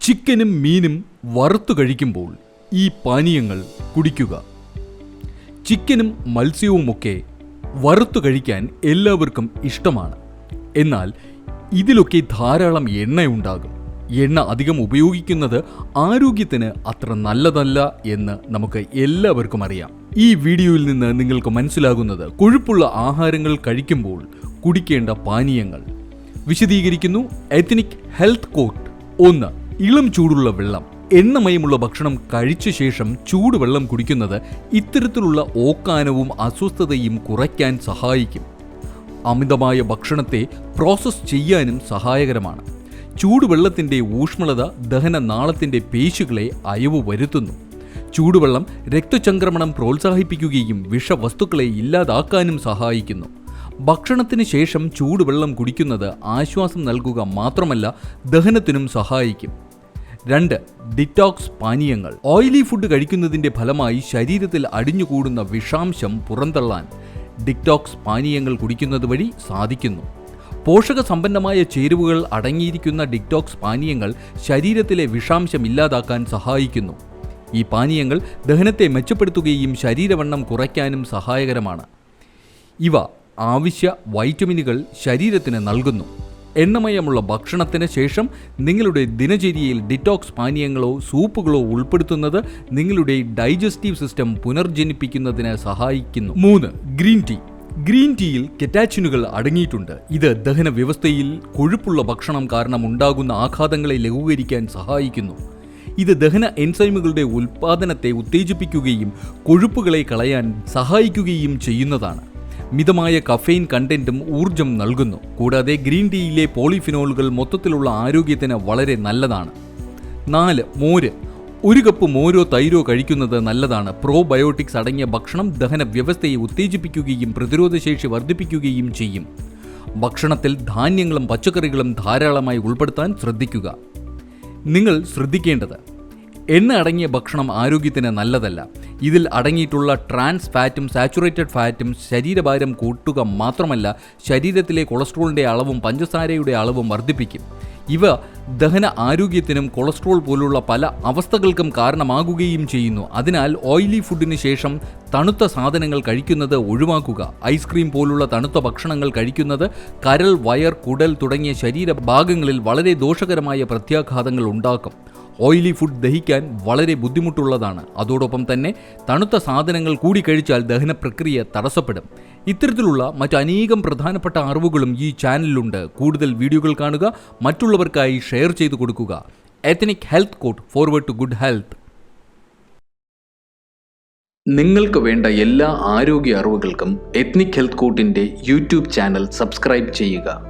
ചിക്കനും മീനും വറുത്തു കഴിക്കുമ്പോൾ ഈ പാനീയങ്ങൾ കുടിക്കുക. ചിക്കനും മത്സ്യവുമൊക്കെ വറുത്തു കഴിക്കാൻ എല്ലാവർക്കും ഇഷ്ടമാണ്. എന്നാൽ ഇതിലൊക്കെ ധാരാളം എണ്ണയുണ്ടാകും. എണ്ണ അധികം ഉപയോഗിക്കുന്നത് ആരോഗ്യത്തിന് അത്ര നല്ലതല്ല എന്ന് നമുക്ക് എല്ലാവർക്കും അറിയാം. ഈ വീഡിയോയിൽ നിന്ന് നിങ്ങൾക്ക് മനസ്സിലാകുന്നത് കൊഴുപ്പുള്ള ആഹാരങ്ങൾ കഴിക്കുമ്പോൾ കുടിക്കേണ്ട പാനീയങ്ങൾ. വിശദീകരിക്കുന്നു. എത്നിക് ഹെൽത്ത് കോട്ട് ഒന്ന്. ഇളം ചൂടുള്ള വെള്ളം എണ്ണമയമുള്ള ഭക്ഷണം കഴിച്ച ശേഷം ചൂടുവെള്ളം കുടിക്കുന്നത് ഇത്തരത്തിലുള്ള ഓക്കാനവും അസ്വസ്ഥതയും കുറയ്ക്കാൻ സഹായിക്കും. അമിതമായ ഭക്ഷണത്തെ പ്രോസസ് ചെയ്യാനും സഹായകരമാണ്. ചൂടുവെള്ളത്തിന്റെ ഊഷ്മളത ദഹന നാളത്തിന്റെ പേശികളെ അയവ് വരുത്തുന്നു. ചൂടുവെള്ളം രക്തചംക്രമണം പ്രോത്സാഹിപ്പിക്കുകയും വിഷവസ്തുക്കളെ ഇല്ലാതാക്കാനും സഹായിക്കുന്നു. ഭക്ഷണത്തിന് ശേഷം ചൂടുവെള്ളം കുടിക്കുന്നത് ആശ്വാസം നൽകുക മാത്രമല്ല ദഹനത്തിനും സഹായിക്കും. രണ്ട് ഡിറ്റോക്സ് പാനീയങ്ങൾ. ഓയിലി ഫുഡ് കഴിക്കുന്നതിന്റെ ഫലമായി ശരീരത്തിൽ അടിഞ്ഞുകൂടുന്ന വിഷാംശം പുറന്തള്ളാൻ ഡിറ്റോക്സ് പാനീയങ്ങൾ കുടിക്കുന്നത് വഴി സാധിക്കുന്നു. പോഷക സമ്പന്നമായ ചേരുവകൾ അടങ്ങിയിരിക്കുന്ന ഡിറ്റോക്സ് പാനീയങ്ങൾ ശരീരത്തിലെ വിഷാംശം ഇല്ലാതാക്കാൻ സഹായിക്കുന്നു. ഈ പാനീയങ്ങൾ ദഹനത്തെ മെച്ചപ്പെടുത്തുകയും ശരീരവണ്ണം കുറയ്ക്കാനും സഹായകരമാണ്. ഇവ ആവശ്യ വൈറ്റമിനുകൾ ശരീരത്തിന് നൽകുന്നു. എണ്ണമയമുള്ള ഭക്ഷണത്തിന് ശേഷം നിങ്ങളുടെ ദിനചര്യയിൽ ഡിറ്റോക്സ് പാനീയങ്ങളോ സൂപ്പുകളോ ഉൾപ്പെടുത്തുന്നത് നിങ്ങളുടെ ഡൈജസ്റ്റീവ് സിസ്റ്റം പുനർജനിപ്പിക്കുന്നതിന് സഹായിക്കുന്നു. മൂന്ന് ഗ്രീൻ ടീ. ഗ്രീൻ ടീയിൽ കെറ്റാച്ചിനുകൾ അടങ്ങിയിട്ടുണ്ട്. ഇത് ദഹന വ്യവസ്ഥയിൽ കൊഴുപ്പുള്ള ഭക്ഷണം കാരണം ഉണ്ടാകുന്ന ആഘാതങ്ങളെ ലഘൂകരിക്കാൻ സഹായിക്കുന്നു. ഇത് ദഹന എൻസൈമുകളുടെ ഉൽപ്പാദനത്തെ ഉത്തേജിപ്പിക്കുകയും കൊഴുപ്പുകളെ കളയാൻ സഹായിക്കുകയും ചെയ്യുന്നതാണ്. മിതമായ കഫെയിൻ കണ്ടന്റും ഊർജം നൽകുന്നു. കൂടാതെ ഗ്രീൻ ടീയിലെ പോളിഫിനോളുകൾ മൊത്തത്തിലുള്ള ആരോഗ്യത്തിന് വളരെ നല്ലതാണ്. നാല് മോര്. ഒരു കപ്പ് മോരോ തൈരോ കഴിക്കുന്നത് നല്ലതാണ്. പ്രോബയോട്ടിക്സ് അടങ്ങിയ ഭക്ഷണം ദഹന വ്യവസ്ഥയെ ഉത്തേജിപ്പിക്കുകയും പ്രതിരോധശേഷി വർദ്ധിപ്പിക്കുകയും ചെയ്യും. ഭക്ഷണത്തിൽ ധാന്യങ്ങളും പച്ചക്കറികളും ധാരാളമായി ഉൾപ്പെടുത്താൻ ശ്രദ്ധിക്കുക. നിങ്ങൾ ശ്രദ്ധിക്കേണ്ടത് എണ്ണ അടങ്ങിയ ഭക്ഷണം ആരോഗ്യത്തിന് നല്ലതല്ല. ഇതിൽ അടങ്ങിയിട്ടുള്ള ട്രാൻസ് ഫാറ്റും സാച്ചുറേറ്റഡ് ഫാറ്റും ശരീരഭാരം കൂട്ടുക മാത്രമല്ല ശരീരത്തിലെ കൊളസ്ട്രോളിന്റെ അളവും പഞ്ചസാരയുടെ അളവും വർദ്ധിപ്പിക്കും. ഇവ ദഹന ആരോഗ്യത്തിനും കൊളസ്ട്രോൾ പോലുള്ള പല അവസ്ഥകൾക്കും കാരണമാകുകയും ചെയ്യുന്നു. അതിനാൽ ഓയിലി ഫുഡിന് ശേഷം തണുത്ത സാധനങ്ങൾ കഴിക്കുന്നത് ഒഴിവാക്കുക. ഐസ്ക്രീം പോലുള്ള തണുത്ത ഭക്ഷണങ്ങൾ കഴിക്കുന്നത് കരൾ വയർ കുടൽ തുടങ്ങിയ ശരീരഭാഗങ്ങളിൽ വളരെ ദോഷകരമായ പ്രത്യാഘാതങ്ങൾ ഉണ്ടാക്കും. ഓയിലി ഫുഡ് ദഹിക്കാൻ വളരെ ബുദ്ധിമുട്ടുള്ളതാണ്. അതോടൊപ്പം തന്നെ തണുത്ത സാധനങ്ങൾ കൂടി കഴിച്ചാൽ ദഹന പ്രക്രിയ തടസ്സപ്പെടും. ഇത്തരത്തിലുള്ള മറ്റനേകം പ്രധാനപ്പെട്ട അറിവുകളും ഈ ചാനലിലുണ്ട്. കൂടുതൽ വീഡിയോകൾ കാണുക മറ്റുള്ളവർക്കായി ഷെയർ ചെയ്തു കൊടുക്കുക. Ethnic health court forward to good health നിങ്ങൾക്ക് വേണ്ട എല്ലാ ആരോഗ്യ അറിവുകൾക്കും എത്നിക് ഹെൽത്ത് കോട്ടിന്റെ യൂട്യൂബ് ചാനൽ സബ്സ്ക്രൈബ് ചെയ്യുക.